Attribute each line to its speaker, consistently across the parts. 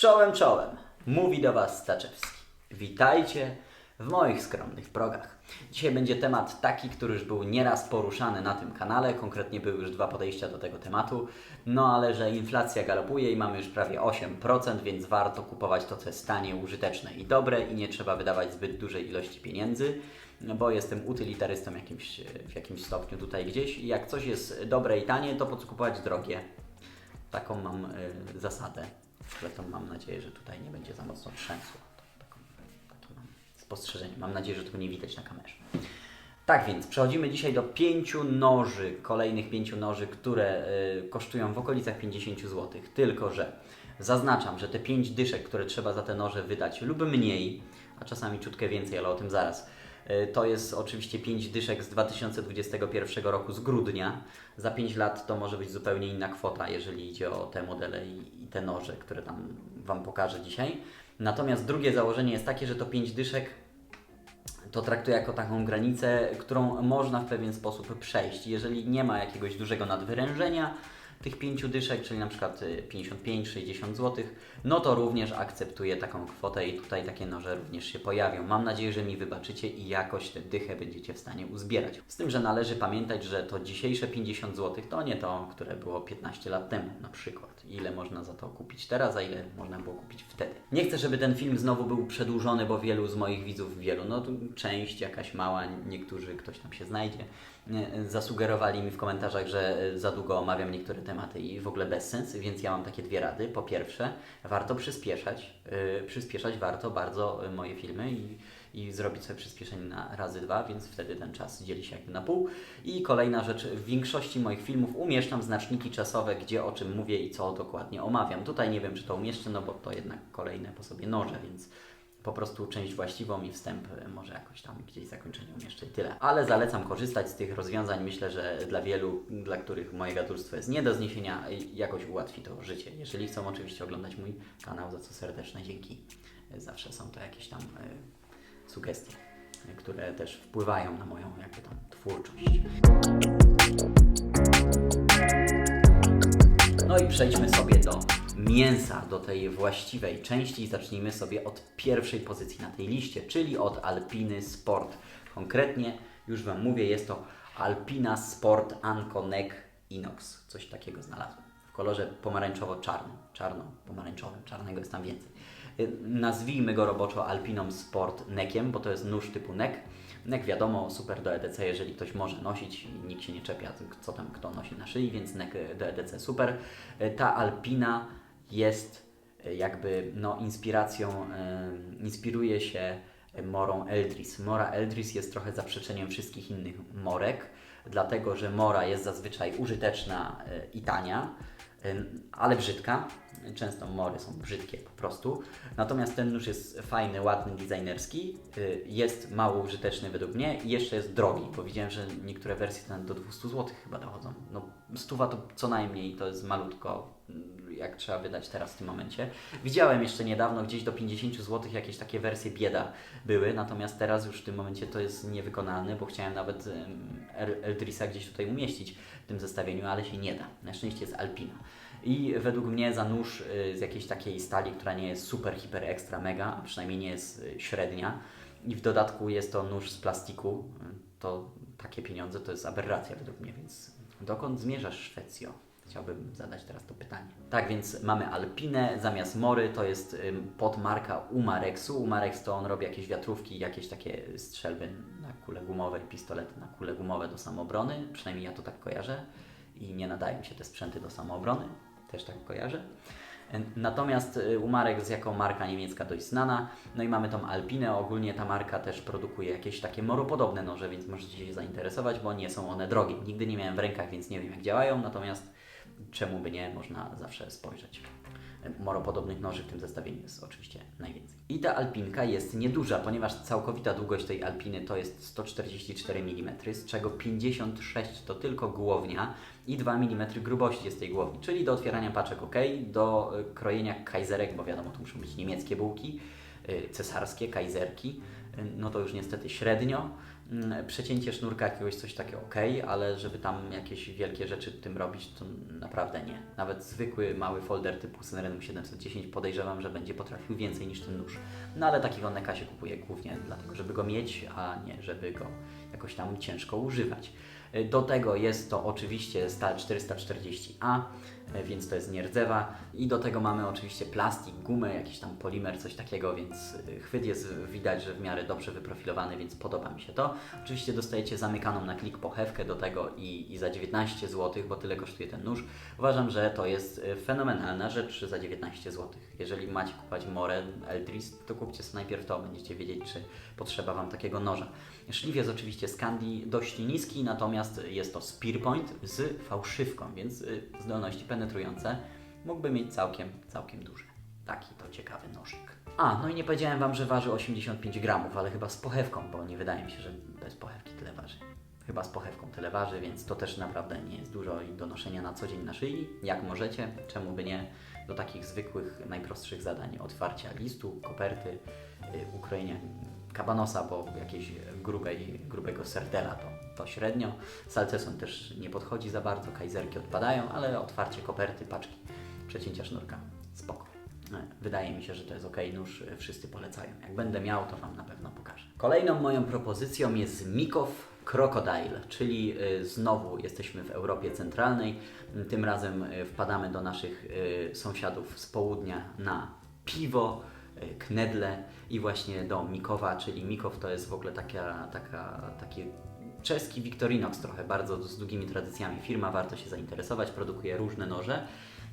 Speaker 1: Czołem, czołem. Mówi do Was Staczewski. Witajcie w moich skromnych progach. Dzisiaj będzie temat taki, który już był nieraz poruszany na tym kanale. Konkretnie były już dwa podejścia do tego tematu. No ale że inflacja galopuje i mamy już prawie 8%, więc warto kupować to, co jest tanie, użyteczne i dobre i nie trzeba wydawać zbyt dużej ilości pieniędzy. Bo jestem utylitarystą jakimś, w jakimś stopniu tutaj gdzieś i jak coś jest dobre i tanie, to po co kupować drogie? Taką mam y, zasadę. Zresztą mam nadzieję, że tutaj nie będzie za mocno trzęsło. Takie mam spostrzeżenie. Mam nadzieję, że tego nie widać na kamerze. Tak więc przechodzimy dzisiaj do pięciu noży, kolejnych pięciu noży, które y, kosztują w okolicach 50 zł. Tylko, że zaznaczam, że te pięć dyszek, które trzeba za te noże wydać lub mniej, a czasami ciutkę więcej, ale o tym zaraz. Y, To jest oczywiście 5 dyszek z 2021 roku, z grudnia. Za 5 lat to może być zupełnie inna kwota, jeżeli idzie o te modele i, i te noże, które tam Wam pokażę dzisiaj. Natomiast drugie założenie jest takie, że to 5 dyszek to traktuję jako taką granicę, którą można w pewien sposób przejść. Jeżeli nie ma jakiegoś dużego nadwyrężenia tych pięciu dyszek, czyli na przykład y, 55-60 zł, no to również akceptuję taką kwotę i tutaj takie noże również się pojawią. Mam nadzieję, że mi wybaczycie i jakoś tę dychę będziecie w stanie uzbierać. Z tym, że należy pamiętać, że to dzisiejsze 50 zł to nie to, które było 15 lat temu na przykład. Ile można za to kupić teraz, a ile można było kupić wtedy. Nie chcę, żeby ten film znowu był przedłużony, bo wielu z moich widzów, wielu, no tu część jakaś mała, niektórzy, ktoś tam się znajdzie, zasugerowali mi w komentarzach, że e, za długo omawiam niektóre tematy i w ogóle bez sens, więc ja mam takie dwie rady. Po pierwsze, warto przyspieszać, yy, przyspieszać warto bardzo y, moje filmy i, i zrobić sobie przyspieszenie na razy dwa, więc wtedy ten czas dzieli się jakby na pół. I kolejna rzecz, w większości moich filmów umieszczam znaczniki czasowe, gdzie o czym mówię i co dokładnie omawiam. Tutaj nie wiem, czy to umieszczę, no bo to jednak kolejne po sobie noże, więc po prostu część właściwą i wstęp y, może jakoś tam gdzieś zakończenie umieszczę i tyle. Ale zalecam korzystać z tych rozwiązań. Myślę, że dla wielu, dla których moje gadulstwo jest nie do zniesienia, y, jakoś ułatwi to życie. Jeżeli chcą oczywiście oglądać mój kanał, za co serdeczne dzięki. Y, Zawsze są to jakieś tam y, sugestie, które też wpływają na moją jakby tam twórczość. No i przejdźmy sobie do mięsa, do tej właściwej części. Zacznijmy sobie od pierwszej pozycji na tej liście, czyli od Alpiny Sport. Konkretnie, już Wam mówię, jest to Alpina Sport Anco Neck Inox. Coś takiego znalazłem. W kolorze pomarańczowo-czarnym. Czarno-pomarańczowym. Czarnego jest tam więcej. Nazwijmy go roboczo Alpiną Sport Neckiem, bo to jest nóż typu neck. Neck wiadomo, super do EDC, jeżeli ktoś może nosić i nikt się nie czepia, co tam kto nosi na szyi, więc neck do EDC super. Ta Alpina jest y, jakby no, inspiracją, inspiruje się morą Eldris. Mora Eldris jest trochę zaprzeczeniem wszystkich innych morek, dlatego że mora jest zazwyczaj użyteczna y, i tania, ale brzydka. Często mory są brzydkie po prostu. Natomiast ten nóż jest fajny, ładny, designerski, y, jest mało użyteczny według mnie i jeszcze jest drogi, bo widziałem, że niektóre wersje tam do 200 zł chyba dochodzą. No stuwa to co najmniej, to jest malutko, jak trzeba wydać teraz w tym momencie. Widziałem jeszcze niedawno gdzieś do 50 zł jakieś takie wersje bieda były, natomiast teraz już w tym momencie to jest niewykonalne, bo chciałem nawet Eldrisa gdzieś tutaj umieścić w tym zestawieniu, ale się nie da. Na szczęście jest Alpina. I według mnie za nóż y, z jakiejś takiej stali, która nie jest super, hiper, ekstra, mega, a przynajmniej nie jest y, średnia i w dodatku jest to nóż z plastiku, to takie pieniądze to jest aberracja według mnie, więc dokąd zmierzasz Szwecjo? Chciałbym zadać teraz to pytanie. Tak więc mamy Alpinę, zamiast Mory to jest podmarka Umarexu. Umarex to on robi jakieś wiatrówki, jakieś takie strzelby na kule gumowe, pistolety na kule gumowe do samoobrony. Przynajmniej ja to tak kojarzę i nie nadają się te sprzęty do samoobrony. Też tak kojarzę. Natomiast y, Umarex jako marka niemiecka dość znana. No i mamy tą Alpinę. Ogólnie ta marka też produkuje jakieś takie moropodobne noże, więc możecie się zainteresować, bo nie są one drogie. Nigdy nie miałem w rękach, więc nie wiem jak działają, natomiast czemu by nie, można zawsze spojrzeć. Moropodobnych noży w tym zestawieniu jest oczywiście najwięcej. I ta alpinka jest nieduża, ponieważ całkowita długość tej alpiny to jest 144 mm, z czego 56 to tylko głownia i 2 mm grubości jest tej głowni, czyli do otwierania paczek ok, do y, krojenia kajzerek, bo wiadomo, to muszą być niemieckie bułki, y, cesarskie, kajzerki, y, no to już niestety średnio. Mm, Przecięcie sznurka jakiegoś coś takiego ok, ale żeby tam jakieś wielkie rzeczy tym robić, to naprawdę nie. Nawet zwykły mały folder typu Senrenu 710 podejrzewam, że będzie potrafił więcej niż ten nóż. No ale takiego neka się kupuje głównie dlatego, żeby go mieć, a nie żeby go jakoś tam ciężko używać. Y, Do tego jest to oczywiście stal 440A, y, więc to jest nierdzewa i do tego mamy oczywiście plastik, gumę, jakiś tam polimer, coś takiego, więc y, chwyt jest widać, że w miarę dobrze wyprofilowany, więc podoba mi się to. Oczywiście dostajecie zamykaną na klik pochewkę do tego i, i za 19 zł, bo tyle kosztuje ten nóż. Uważam, że to jest y, fenomenalna rzecz za 19 zł. Jeżeli macie kupować More Eldris, to kupcie sobie najpierw to, będziecie wiedzieć, czy potrzeba Wam takiego noża. Szlif jest oczywiście z dość niski, natomiast jest to Spearpoint z fałszywką, więc y, zdolności penetrujące mógłby mieć całkiem, całkiem duże. Taki to ciekawy nożyk. A, no i nie powiedziałem Wam, że waży 85 gramów, ale chyba z pochewką, bo nie wydaje mi się, że bez pochewki tyle waży. Chyba z pochewką tyle waży, więc to też naprawdę nie jest dużo i do noszenia na co dzień na szyi. Jak możecie, czemu by nie, do takich zwykłych, najprostszych zadań. Otwarcia listu, koperty, y, ukrojenia kabanosa, bo jakiejś grubej, grubego serdela to, to średnio. Salceson też nie podchodzi za bardzo, kajzerki odpadają, ale otwarcie koperty, paczki, przecięcia sznurka, spoko. E, Wydaje mi się, że to jest ok nóż, e, wszyscy polecają. Jak będę miał, to Wam na pewno pokażę. Kolejną moją propozycją jest Mikow Crocodile, czyli y, znowu jesteśmy w Europie Centralnej. Tym razem wpadamy do naszych sąsiadów z południa na piwo, knedle i właśnie do Mikowa, czyli Mikow to jest w ogóle taka, taka, taki czeski Victorinox trochę, bardzo z długimi tradycjami. Firma, warto się zainteresować, produkuje różne noże.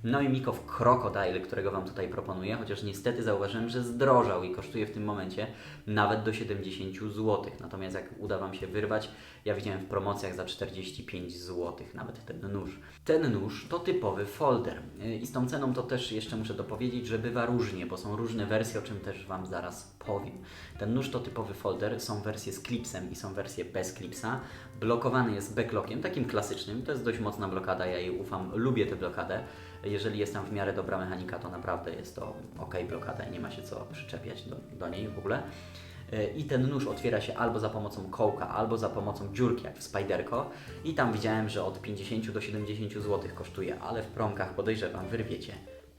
Speaker 1: No i Mikow Crocodile, którego Wam tutaj proponuję, chociaż niestety zauważyłem, że zdrożał i kosztuje w tym momencie nawet do 70 zł. Natomiast jak uda Wam się wyrwać, ja widziałem w promocjach za 45 zł nawet ten nóż. Ten nóż to typowy folder i z tą ceną to też jeszcze muszę dopowiedzieć, że bywa różnie, bo są różne wersje, o czym też Wam zaraz powiem. Ten nóż to typowy folder, są wersje z klipsem i są wersje bez klipsa. Blokowany jest backlockiem, takim klasycznym, to jest dość mocna blokada, ja jej ufam, lubię tę blokadę. Jeżeli jest tam w miarę dobra mechanika, to naprawdę jest to ok blokada i nie ma się co przyczepiać do, do niej w ogóle. Yy, I ten nóż otwiera się albo za pomocą kołka, albo za pomocą dziurki, jak w Spiderco. I tam widziałem, że od 50 do 70 zł kosztuje, ale w promkach podejrzewam, wyrwiecie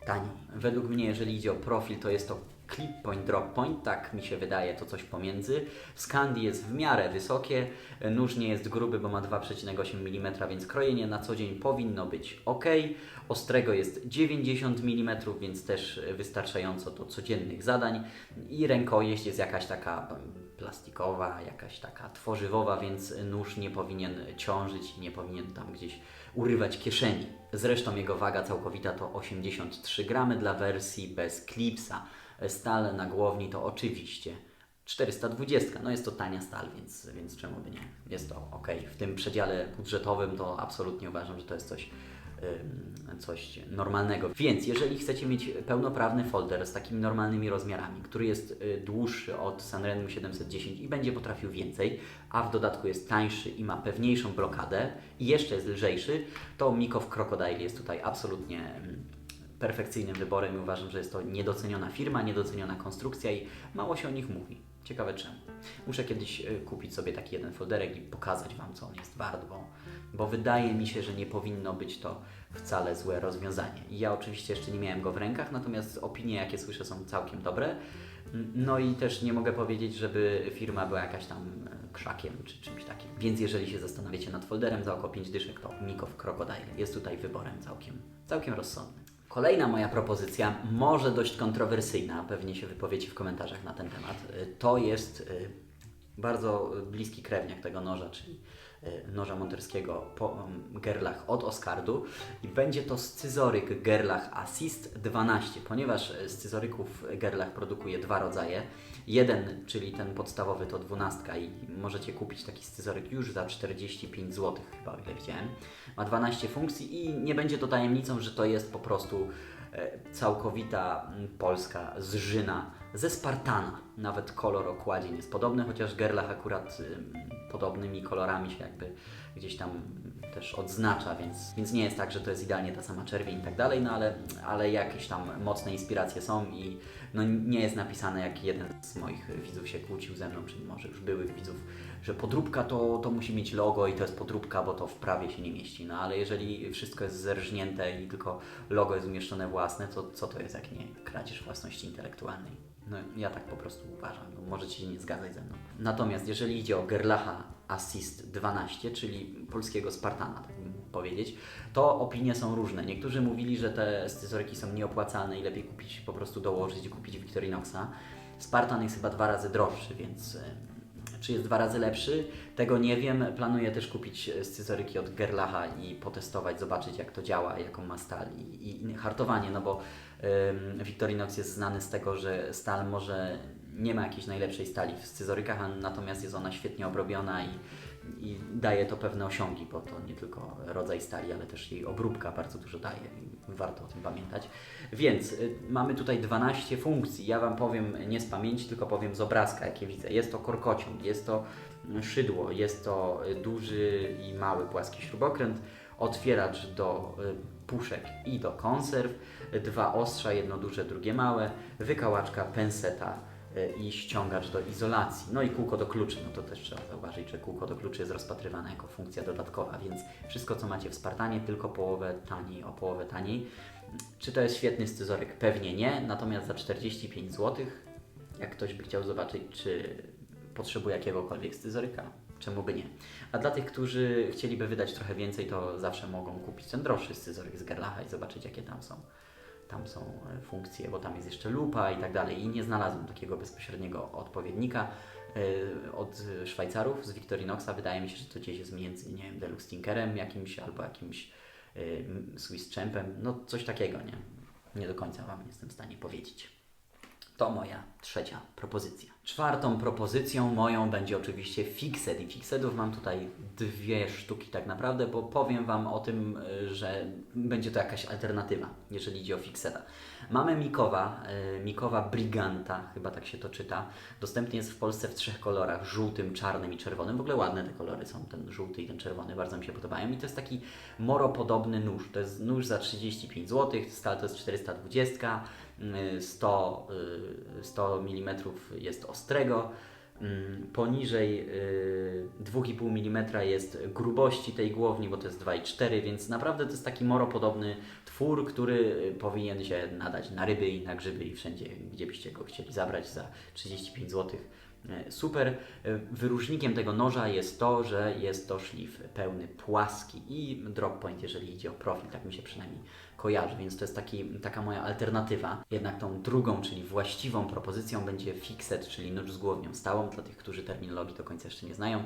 Speaker 1: taniej. Według mnie, jeżeli idzie o profil, to jest to clip point, drop point, tak mi się wydaje, to coś pomiędzy. Scandi jest w miarę wysokie, nóż nie jest gruby, bo ma 2,8 mm, więc krojenie na co dzień powinno być ok. Ostrego jest 90 mm, więc też wystarczająco do codziennych zadań. I rękojeść jest jakaś taka plastikowa, jakaś taka tworzywowa, więc nóż nie powinien ciążyć nie powinien tam gdzieś urywać kieszeni. Zresztą jego waga całkowita to 83 gramy dla wersji bez klipsa. Stal na głowni to oczywiście 420. No jest to tania stal, więc, więc czemu by nie? Jest to ok. W tym przedziale budżetowym to absolutnie uważam, że to jest coś, coś normalnego. Więc jeżeli chcecie mieć pełnoprawny folder z takimi normalnymi rozmiarami, który jest y, dłuższy od Sanrenu 710 i będzie potrafił więcej, a w dodatku jest tańszy i ma pewniejszą blokadę i jeszcze jest lżejszy, to Mikow Crocodile jest tutaj absolutnie perfekcyjnym wyborem i uważam, że jest to niedoceniona firma, niedoceniona konstrukcja i mało się o nich mówi. Ciekawe czemu. Muszę kiedyś y, kupić sobie taki jeden folderek i pokazać Wam, co on jest wart, bo, wydaje mi się, że nie powinno być to wcale złe rozwiązanie. Ja oczywiście jeszcze nie miałem go w rękach, natomiast opinie, jakie słyszę, są całkiem dobre. No i też nie mogę powiedzieć, żeby firma była jakaś tam e, krzakiem czy czymś takim. Więc jeżeli się zastanawiacie nad folderem za około 5 dyszek, to Mikow Crocodile jest tutaj wyborem całkiem, całkiem rozsądnym. Kolejna moja propozycja, może dość kontrowersyjna, pewnie się wypowiecie w komentarzach na ten temat, y, to jest y, bardzo bliski krewniak tego noża, czyli y, noża monterskiego po um, gerlach od Oscardu i będzie to scyzoryk gerlach Assist 12, ponieważ scyzoryków gerlach produkuje dwa rodzaje. Jeden, czyli ten podstawowy to 12 i możecie kupić taki scyzoryk już za 45 zł chyba, ile widziałem. Ma 12 funkcji i nie będzie to tajemnicą, że to jest po prostu e, całkowita mm, polska zżyna ze Spartana. Nawet kolor okładzień jest podobny, chociaż Gerlach akurat ym, podobnymi kolorami się jakby gdzieś tam też odznacza, więc, więc nie jest tak, że to jest idealnie ta sama czerwień i tak dalej, no ale, ale jakieś tam mocne inspiracje są i no nie jest napisane, jak jeden z moich widzów się kłócił ze mną, czy może już byłych widzów, że podróbka to, to musi mieć logo i to jest podróbka, bo to w prawie się nie mieści. No ale jeżeli wszystko jest zerżnięte i tylko logo jest umieszczone własne, to co to jest jak nie kradzież własności intelektualnej? No ja tak po prostu uważam, no, możecie się nie zgadzać ze mną. Natomiast jeżeli idzie o Gerlacha Assist 12, czyli polskiego Spartana, tak bym powiedzieć, to opinie są różne. Niektórzy mówili, że te scyzoryki są nieopłacalne i lepiej kupić, po prostu dołożyć i kupić Victorinoxa. Spartan jest chyba dwa razy droższy, więc e, czy jest dwa razy lepszy? Tego nie wiem. Planuję też kupić e, scyzoryki od Gerlacha i potestować, zobaczyć jak to działa, jaką ma stal i, i hartowanie, no bo Victorinox jest znany z tego, że stal może nie ma jakiejś najlepszej stali w scyzorykach, natomiast jest ona świetnie obrobiona i, i daje to pewne osiągi, bo to nie tylko rodzaj stali, ale też jej obróbka bardzo dużo daje warto o tym pamiętać. Więc y, mamy tutaj 12 funkcji. Ja Wam powiem nie z pamięci, tylko powiem z obrazka, jakie widzę. Jest to korkociąg, jest to szydło, jest to y, duży i mały płaski śrubokręt, otwieracz do y, puszek i do konserw, dwa ostrza, jedno duże, drugie małe, wykałaczka, penseta i ściągacz do izolacji. No i kółko do kluczy, no to też trzeba zauważyć, że kółko do kluczy jest rozpatrywane jako funkcja dodatkowa, więc wszystko co macie w Spartanie, tylko połowę taniej, o połowę taniej. Czy to jest świetny scyzoryk? Pewnie nie, natomiast za 45 zł, jak ktoś by chciał zobaczyć, czy potrzebuje jakiegokolwiek scyzoryka, czemu by nie. A dla tych, którzy chcieliby wydać trochę więcej, to zawsze mogą kupić ten droższy scyzoryk z Gerlacha i zobaczyć, jakie tam są tam są e, funkcje, bo tam jest jeszcze lupa i tak dalej. I nie znalazłem takiego bezpośredniego odpowiednika e, od Szwajcarów z Victorinoxa. Wydaje mi się, że to gdzieś jest między, nie wiem, Deluxe Tinkerem jakimś albo jakimś e, Swiss Champem, no coś takiego, nie? Nie do końca Wam jestem w stanie powiedzieć. To moja trzecia propozycja. Czwartą propozycją moją będzie oczywiście Fixed i Fixedów mam tutaj dwie sztuki tak naprawdę, bo powiem Wam o tym, y, że będzie to jakaś alternatywa, jeżeli idzie o Fixeda. Mamy Mikowa, y, Mikowa Briganta, chyba tak się to czyta. Dostępny jest w Polsce w trzech kolorach, żółtym, czarnym i czerwonym. W ogóle ładne te kolory są, ten żółty i ten czerwony, bardzo mi się podobają. I to jest taki moropodobny nóż. To jest nóż za 35 zł, stal to jest 420 100, 100 mm jest ostrego. Mm, Poniżej y, 2,5 mm jest grubości tej głowni, bo to jest 2,4, więc naprawdę to jest taki moropodobny twór, który powinien się nadać na ryby i na grzyby i wszędzie, gdzie byście go chcieli zabrać za 35 zł. Super. Y, Wyróżnikiem tego noża jest to, że jest to szlif pełny płaski i drop point, jeżeli idzie o profil, tak mi się przynajmniej kojarzy, więc to jest taki, taka moja alternatywa. Jednak tą drugą, czyli właściwą propozycją będzie fixed, czyli nóż z głownią stałą, dla tych, którzy terminologii do końca jeszcze nie znają,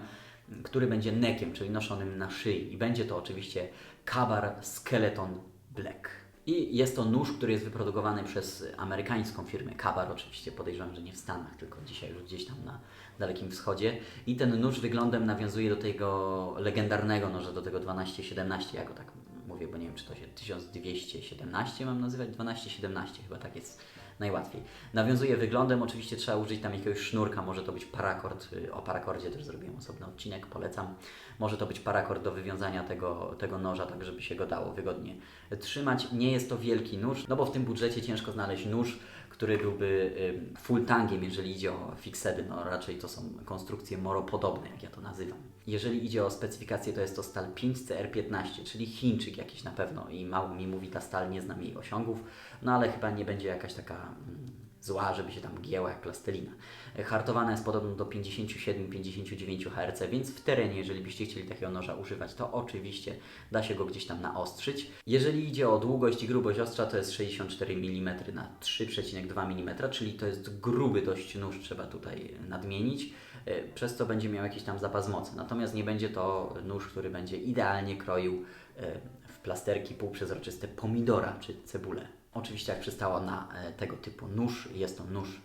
Speaker 1: który będzie nekiem, czyli noszonym na szyi i będzie to oczywiście Kabar Skeleton Black. I jest to nóż, który jest wyprodukowany przez amerykańską firmę Kabar, oczywiście podejrzewam, że nie w Stanach, tylko dzisiaj już gdzieś tam na Dalekim Wschodzie. I ten nóż wyglądem nawiązuje do tego legendarnego noża, do tego 12-17, ja go tak mówię, bo nie wiem, czy to się 1217 mam nazywać, 1217 chyba tak jest najłatwiej. Nawiązuje wyglądem, oczywiście trzeba użyć tam jakiegoś sznurka, może to być parakord, y, o parakordzie też zrobiłem osobny odcinek, polecam. Może to być parakord do wywiązania tego, tego noża, tak żeby się go dało wygodnie trzymać. Nie jest to wielki nóż, no bo w tym budżecie ciężko znaleźć nóż, który byłby full tangiem, jeżeli idzie o fixedy. No raczej to są konstrukcje moropodobne, jak ja to nazywam. Jeżeli idzie o specyfikację, to jest to stal 5CR15, czyli Chińczyk jakiś na pewno i mało mi mówi ta stal, nie znam jej osiągów, no ale chyba nie będzie jakaś taka mm, zła, żeby się tam gięła jak plastelina. Hartowana jest podobno do 57-59 Hz, więc w terenie, jeżeli byście chcieli takiego noża używać, to oczywiście da się go gdzieś tam naostrzyć. Jeżeli idzie o długość i grubość ostrza, to jest 64 mm na 3,2 mm, czyli to jest gruby dość nóż, trzeba tutaj nadmienić e, przez co będzie miał jakiś tam zapas mocy. Natomiast nie będzie to nóż, który będzie idealnie kroił e, w plasterki półprzezroczyste pomidora czy cebulę. Oczywiście jak przystało na e, tego typu nóż, jest to nóż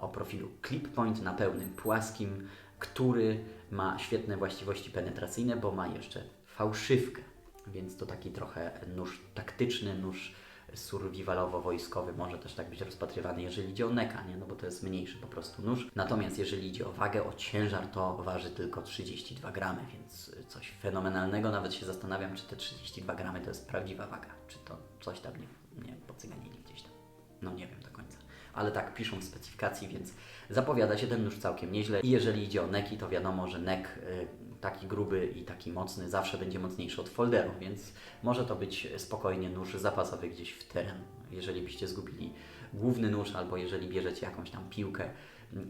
Speaker 1: o profilu clip point na pełnym płaskim, który ma świetne właściwości penetracyjne, bo ma jeszcze fałszywkę, więc to taki trochę nóż taktyczny, nóż survivalowo-wojskowy może też tak być rozpatrywany, jeżeli idzie o neka, nie? no bo to jest mniejszy po prostu nóż. Natomiast jeżeli idzie o wagę, o ciężar, to waży tylko 32 gramy, więc coś fenomenalnego. Nawet się zastanawiam, czy te 32 gramy to jest prawdziwa waga, czy to coś tam nie, nie pocyganili gdzieś tam. No nie wiem do końca. Ale tak piszą w specyfikacji, więc zapowiada się ten nóż całkiem nieźle. I jeżeli idzie o neki, to wiadomo, że nek y, taki gruby i taki mocny zawsze będzie mocniejszy od folderu, więc może to być spokojnie nóż zapasowy gdzieś w teren. Jeżeli byście zgubili główny nóż, albo jeżeli bierzecie jakąś tam piłkę,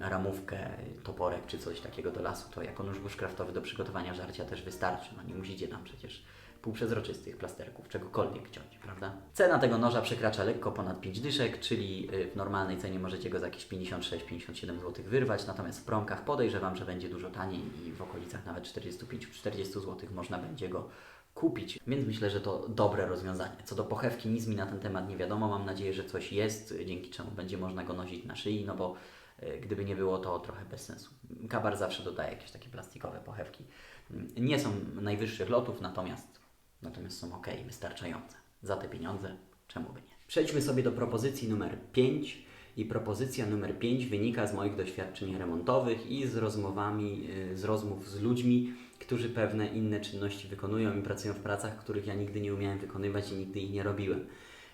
Speaker 1: ramówkę, toporek czy coś takiego do lasu, to jako nóż bushcraftowy do przygotowania żarcia też wystarczy. No nie musicie tam przecież półprzezroczystych plasterków, czegokolwiek ciąć, prawda? Cena tego noża przekracza lekko ponad 5 dyszek, czyli y, w normalnej cenie możecie go za jakieś 56-57 zł wyrwać, natomiast w promkach podejrzewam, że będzie dużo taniej i w okolicach nawet 45-40 zł można będzie go kupić, więc myślę, że to dobre rozwiązanie. Co do pochewki, nic mi na ten temat nie wiadomo. Mam nadzieję, że coś jest, dzięki czemu będzie można go nosić na szyi, no bo e, gdyby nie było, to trochę bez sensu. Kabar zawsze dodaje jakieś takie plastikowe pochewki. Nie są najwyższych lotów, natomiast, natomiast są ok, wystarczające. Za te pieniądze, czemu by nie? Przejdźmy sobie do propozycji numer 5. I propozycja numer 5 wynika z moich doświadczeń remontowych i z rozmowami, y, z rozmów z ludźmi, którzy pewne inne czynności wykonują i pracują w pracach, których ja nigdy nie umiałem wykonywać i nigdy ich nie robiłem.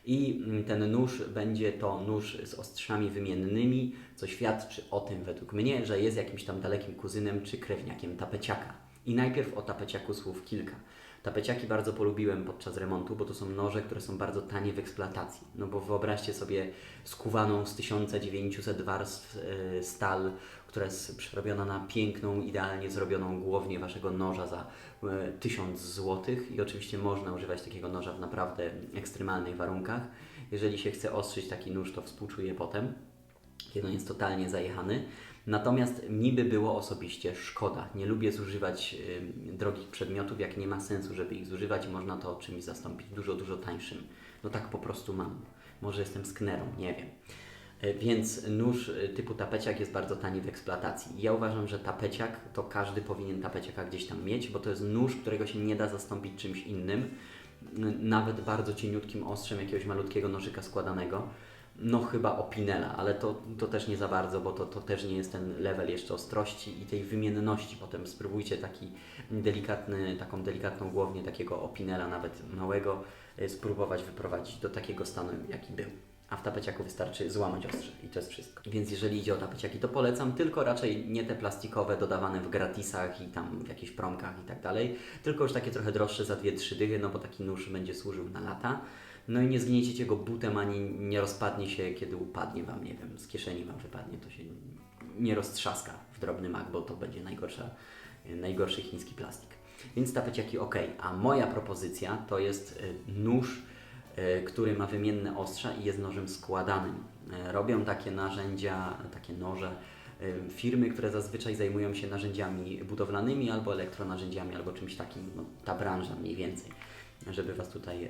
Speaker 1: I mm, ten nóż będzie to nóż z ostrzami wymiennymi, co świadczy o tym według mnie, że jest jakimś tam dalekim kuzynem czy krewniakiem tapeciaka. I najpierw o tapeciaku słów kilka. Tapeciaki bardzo polubiłem podczas remontu, bo to są noże, które są bardzo tanie w eksploatacji. No bo wyobraźcie sobie skuwaną z 1900 warstw e, stal, która jest przerobiona na piękną, idealnie zrobioną głownię waszego noża za e, 1000 zł i oczywiście można używać takiego noża w naprawdę ekstremalnych warunkach. Jeżeli się chce ostrzyć taki nóż, to współczuję potem kiedy on jest totalnie zajechany. Natomiast mi by było osobiście szkoda. Nie lubię zużywać y, drogich przedmiotów, jak nie ma sensu, żeby ich zużywać można to czymś zastąpić dużo, dużo tańszym. No tak po prostu mam. Może jestem sknerą, nie wiem. Y, Więc nóż y, typu tapeciak jest bardzo tani w eksploatacji. Ja uważam, że tapeciak to każdy powinien tapeciaka gdzieś tam mieć, bo to jest nóż, którego się nie da zastąpić czymś innym. Nawet bardzo cieniutkim ostrzem jakiegoś malutkiego nożyka składanego no chyba Opinela, ale to, to też nie za bardzo, bo to, to też nie jest ten level jeszcze ostrości i tej wymienności. Potem spróbujcie taki delikatny, taką delikatną głownię takiego Opinela, nawet małego, y, spróbować wyprowadzić do takiego stanu, jaki był. A w tapeciaku wystarczy złamać ostrze i to jest wszystko. Więc jeżeli idzie o tapeciaki, to polecam, tylko raczej nie te plastikowe dodawane w gratisach i tam w jakichś promkach i tak dalej, tylko już takie trochę droższe za 2-3 dychy, no bo taki nóż będzie służył na lata. No i nie zgnieciecie go butem, ani nie rozpadnie się, kiedy upadnie Wam, nie wiem, z kieszeni Wam wypadnie, to się nie roztrzaska w drobny mak, bo to będzie najgorsza, najgorszy chiński plastik. Więc tapeciaki ok. A moja propozycja to jest y, nóż, y, który ma wymienne ostrza i jest nożem składanym. Y, Robią takie narzędzia, takie noże firmy, które zazwyczaj zajmują się narzędziami budowlanymi albo elektronarzędziami, albo czymś takim, no, ta branża mniej więcej, żeby Was tutaj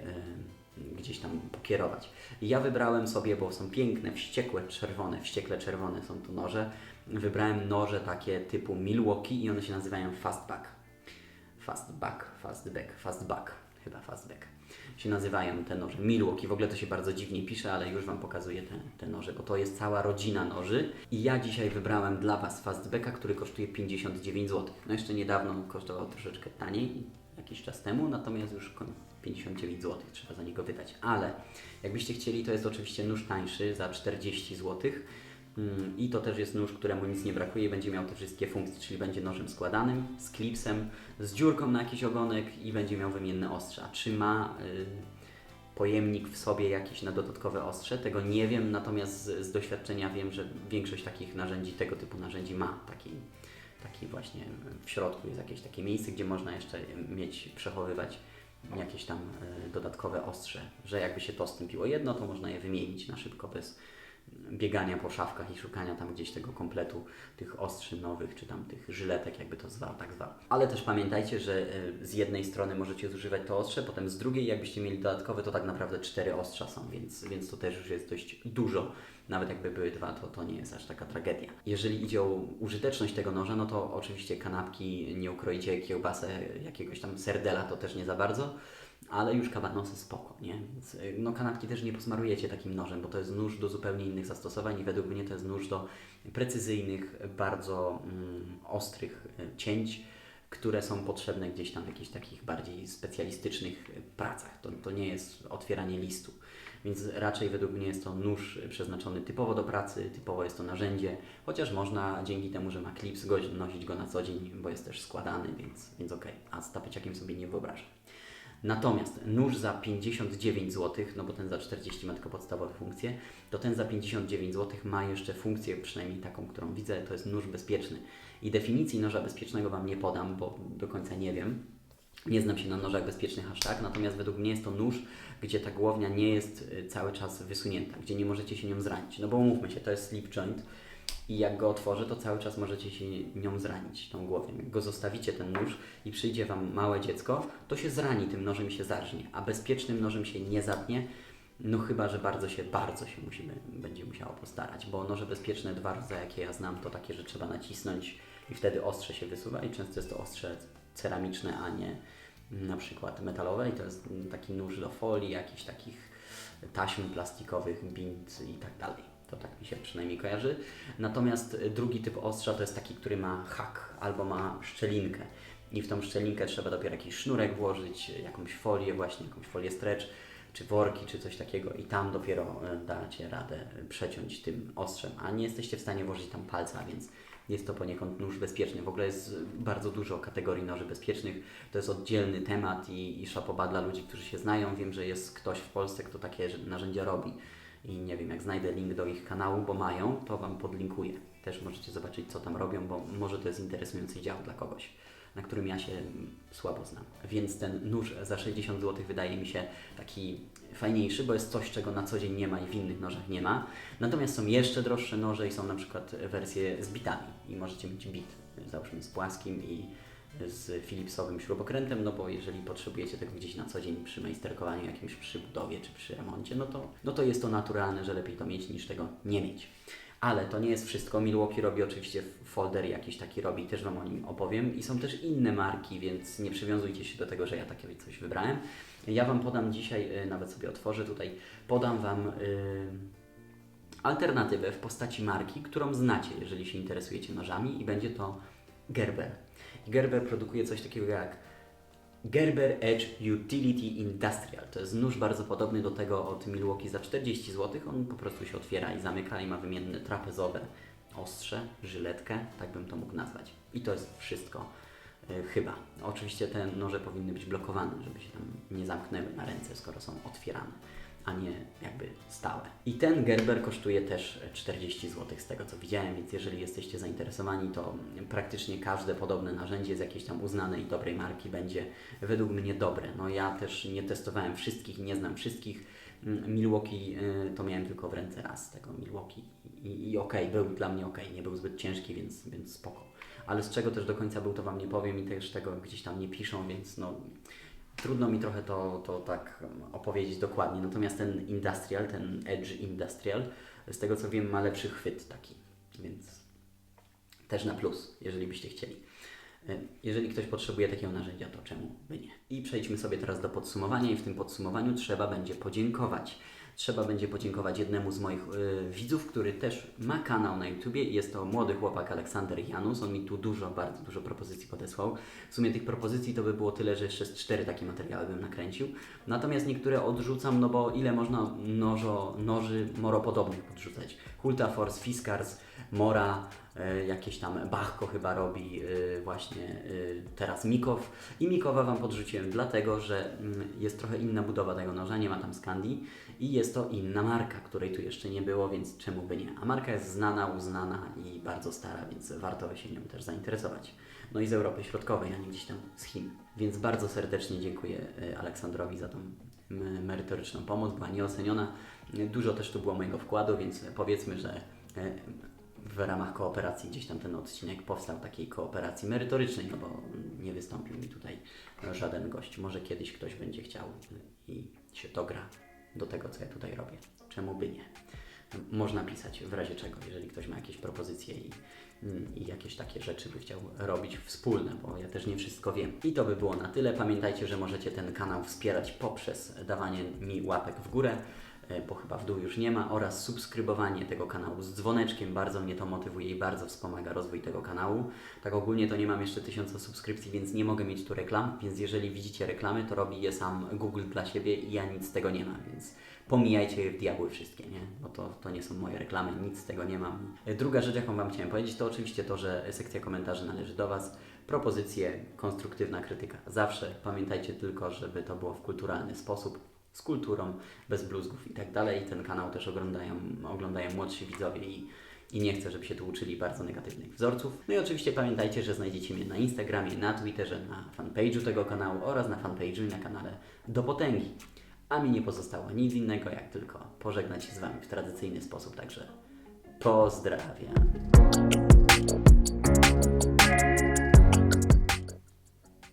Speaker 1: gdzieś tam pokierować. Ja wybrałem sobie, bo są piękne, wściekłe czerwone, wściekle czerwone są tu noże. Wybrałem noże takie typu Milwaukee i one się nazywają Fastback. Fastback, Fastback, Fastback, chyba Fastback się nazywają te noże. Milwaukee, w ogóle to się bardzo dziwnie pisze, ale już Wam pokazuję te, te noże, bo to jest cała rodzina noży. I ja dzisiaj wybrałem dla Was Fastbacka, który kosztuje 59 zł. No jeszcze niedawno kosztował troszeczkę taniej, jakiś czas temu, natomiast już 59 zł trzeba za niego wydać. Ale jakbyście chcieli, to jest oczywiście nóż tańszy za 40 zł. Mm, I to też jest nóż, któremu nic nie brakuje będzie miał te wszystkie funkcje, czyli będzie nożem składanym, z klipsem, z dziurką na jakiś ogonek i będzie miał wymienne ostrza. Czy ma y, pojemnik w sobie jakiś na dodatkowe ostrze? Tego nie wiem, natomiast z, z doświadczenia wiem, że większość takich narzędzi, tego typu narzędzi ma taki, taki właśnie w środku jest jakieś takie miejsce, gdzie można jeszcze mieć, przechowywać jakieś tam y, dodatkowe ostrze, że jakby się to stąpiło jedno, to można je wymienić na szybko bez biegania po szafkach i szukania tam gdzieś tego kompletu tych ostrzy nowych, czy tam tych żyletek, jakby to zwał, tak zwał. Ale też pamiętajcie, że y, z jednej strony możecie zużywać to ostrze, potem z drugiej, jakbyście mieli dodatkowe, to tak naprawdę cztery ostrza są, więc, więc to też już jest dość dużo. Nawet jakby były dwa, to, to nie jest aż taka tragedia. Jeżeli idzie o użyteczność tego noża, no to oczywiście kanapki nie ukroicie, kiełbasę jakiegoś tam serdela, to też nie za bardzo. ale już kabanosy spoko, nie? Więc y, no kanapki też nie posmarujecie takim nożem, bo to jest nóż do zupełnie innych zastosowań i według mnie to jest nóż do precyzyjnych, bardzo mm, ostrych y, cięć, które są potrzebne gdzieś tam w jakichś takich bardziej specjalistycznych y, pracach. To, to nie jest otwieranie listu. Więc raczej według mnie jest to nóż przeznaczony typowo do pracy, typowo jest to narzędzie, chociaż można dzięki temu, że ma klips, nosić go na co dzień, bo jest też składany, więc, więc okej, a z tapeciakiem sobie nie wyobrażam. Natomiast nóż za 59 zł, no bo ten za 40 ma tylko podstawowe funkcje, to ten za 59 zł ma jeszcze funkcję, przynajmniej taką, którą widzę, to jest nóż bezpieczny. I definicji noża bezpiecznego Wam nie podam, bo do końca nie wiem. Nie znam się na nożach bezpiecznych aż tak, natomiast według mnie jest to nóż, gdzie ta głownia nie jest y, cały czas wysunięta, gdzie nie możecie się nią zranić. No bo umówmy się, to jest slip joint i jak go otworzę, to cały czas możecie się nią zranić, tą głownią. Jak go zostawicie, ten nóż, i przyjdzie Wam małe dziecko, to się zrani tym nożem się zarżnie, a bezpiecznym nożem się nie zatnie, no chyba, że bardzo się, bardzo się musimy, będzie musiało postarać, bo noże bezpieczne, dwa rodzaje, jakie ja znam, to takie, że trzeba nacisnąć i wtedy ostrze się wysuwa i często jest to ostrze ceramiczne, a nie na przykład metalowe i to jest taki nóż do folii, jakichś takich taśm plastikowych, bint i tak dalej. To tak mi się przynajmniej kojarzy. Natomiast drugi typ ostrza to jest taki, który ma hak albo ma szczelinkę. I w tą szczelinkę trzeba dopiero jakiś sznurek włożyć, jakąś folię, właśnie jakąś folię stretch, czy worki, czy coś takiego, i tam dopiero e, dacie radę przeciąć tym ostrzem. A nie jesteście w stanie włożyć tam palca, więc jest to poniekąd nóż bezpieczny. W ogóle jest bardzo dużo kategorii noży bezpiecznych. To jest oddzielny temat i, i szapoba dla ludzi, którzy się znają. Wiem, że jest ktoś w Polsce, kto takie narzędzia robi. I nie wiem, jak znajdę link do ich kanału, bo mają, to Wam podlinkuję. Też możecie zobaczyć, co tam robią, bo może to jest interesujący dział dla kogoś, na którym ja się słabo znam. Więc ten nóż za 60 zł wydaje mi się taki fajniejszy, bo jest coś, czego na co dzień nie ma i w innych nożach nie ma. Natomiast są jeszcze droższe noże i są na przykład wersje z bitami i możecie mieć bit, załóżmy z płaskim i z Philipsowym śrubokrętem, no bo jeżeli potrzebujecie tego gdzieś na co dzień przy majsterkowaniu jakimś przy budowie czy przy remoncie, no to, no to jest to naturalne, że lepiej to mieć niż tego nie mieć. Ale to nie jest wszystko. Milwaukee robi oczywiście folder jakiś taki robi, też Wam o nim opowiem. I są też inne marki, więc nie przywiązujcie się do tego, że ja takie coś wybrałem. Ja Wam podam dzisiaj, y, nawet sobie otworzę tutaj, podam Wam y, alternatywę w postaci marki, którą znacie, jeżeli się interesujecie nożami i będzie to Gerber. Gerber produkuje coś takiego jak Gerber Edge Utility Industrial. To jest nóż bardzo podobny do tego od Milwaukee za 40 zł. On po prostu się otwiera i zamyka i ma wymienne trapezowe ostrze, żyletkę, tak bym to mógł nazwać. I to jest wszystko. y, Chyba. Oczywiście te noże powinny być blokowane, żeby się tam nie zamknęły na ręce, skoro są otwierane, a nie jakby stałe. I ten Gerber kosztuje też 40 zł z tego co widziałem, więc jeżeli jesteście zainteresowani, to praktycznie każde podobne narzędzie z jakiejś tam uznanej dobrej marki będzie według mnie dobre. No ja też nie testowałem wszystkich nie znam wszystkich. Mm, Milwaukee y, to miałem tylko w ręce raz tego Milwaukee i, i okej, był dla mnie okej, nie był zbyt ciężki, więc, więc spoko. Ale z czego też do końca był, to Wam nie powiem i też tego gdzieś tam nie piszą, więc no trudno mi trochę to, to tak opowiedzieć dokładnie. Natomiast ten Industrial, ten Edge Industrial, z tego co wiem, ma lepszy chwyt taki, więc też na plus, jeżeli byście chcieli. Jeżeli ktoś potrzebuje takiego narzędzia, to czemu by nie? I przejdźmy sobie teraz do podsumowania i w tym podsumowaniu trzeba będzie podziękować. Trzeba będzie podziękować jednemu z moich y, widzów, który też ma kanał na YouTubie jest to młody chłopak Aleksander Janus. On mi tu dużo, bardzo dużo propozycji podesłał. W sumie tych propozycji to by było tyle, że jeszcze z cztery takie materiały bym nakręcił. Natomiast niektóre odrzucam, no bo ile można nożo, noży moropodobnych podrzucać? Hulta Force, Fiskars, Mora, jakieś tam Bachko chyba robi, e, właśnie e, teraz Mikow. I Mikowa Wam podrzuciłem dlatego, że mm, jest trochę inna budowa tego noża, nie ma tam Skandi i jest to inna marka, której tu jeszcze nie było, więc czemu by nie? A marka jest znana, uznana i bardzo stara, więc warto się nią też zainteresować. No i z Europy Środkowej, a nie gdzieś tam z Chin. Więc bardzo serdecznie dziękuję e, Aleksandrowi za tą merytoryczną pomoc, była nieoceniona. E, Dużo też tu było mojego wkładu, więc powiedzmy, że e, w ramach kooperacji gdzieś tam ten odcinek powstał takiej kooperacji merytorycznej, no bo nie wystąpił mi tutaj żaden gość. Może kiedyś ktoś będzie chciał i się dogra do tego, co ja tutaj robię. Czemu by nie? można pisać w razie czego, jeżeli ktoś ma jakieś propozycje i, i jakieś takie rzeczy by chciał robić wspólne, bo ja też nie wszystko wiem. I to by było na tyle. Pamiętajcie, że możecie ten kanał wspierać poprzez dawanie mi łapek w górę, bo chyba w dół już nie ma, oraz subskrybowanie tego kanału z dzwoneczkiem. Bardzo mnie to motywuje i bardzo wspomaga rozwój tego kanału. Tak ogólnie to nie mam jeszcze tysiąca subskrypcji, więc nie mogę mieć tu reklam, więc jeżeli widzicie reklamy, to robi je sam Google dla siebie i ja nic z tego nie mam, więc pomijajcie je w diabły wszystkie, nie? Bo to, to nie są moje reklamy, nic z tego nie mam. E, Druga rzecz, jaką Wam chciałem powiedzieć, to oczywiście to, że sekcja komentarzy należy do Was. Propozycje, konstruktywna krytyka. Zawsze pamiętajcie tylko, żeby to było w kulturalny sposób, z kulturą, bez bluzgów i tak dalej. Ten kanał też oglądają, oglądają młodsi widzowie i, i nie chcę, żeby się tu uczyli bardzo negatywnych wzorców. No i oczywiście pamiętajcie, że znajdziecie mnie na Instagramie, na Twitterze, na fanpage'u tego kanału oraz na fanpage'u i na kanale Do Potęgi. A mi nie pozostało nic innego, jak tylko pożegnać się z Wami w tradycyjny sposób, także pozdrawiam.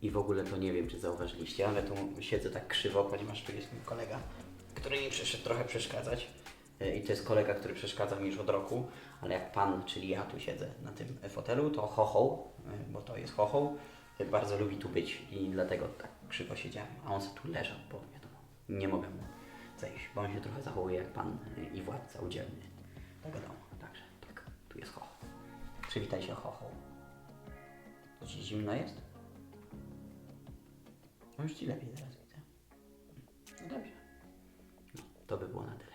Speaker 1: I w ogóle to nie wiem, czy zauważyliście, ale tu siedzę tak krzywo, ponieważ tu jest mój kolega, który mi przyszedł trochę przeszkadzać. E, I to jest kolega, który przeszkadza mi już od roku, ale jak pan, czyli ja tu siedzę na tym fotelu, to chochoł, e, bo to jest chochoł, e, bardzo lubi tu być i dlatego tak krzywo siedziałem, a on sobie tu leżał, bo wiadomo, nie mogę mu zejść, bo on się trochę zachowuje jak pan i władca udzielny tego domu. Także tak, tu jest chochoł. Przywitaj się chochoł. To ci zimno jest? No już ci lepiej teraz widzę. No dobrze. To by było na tyle.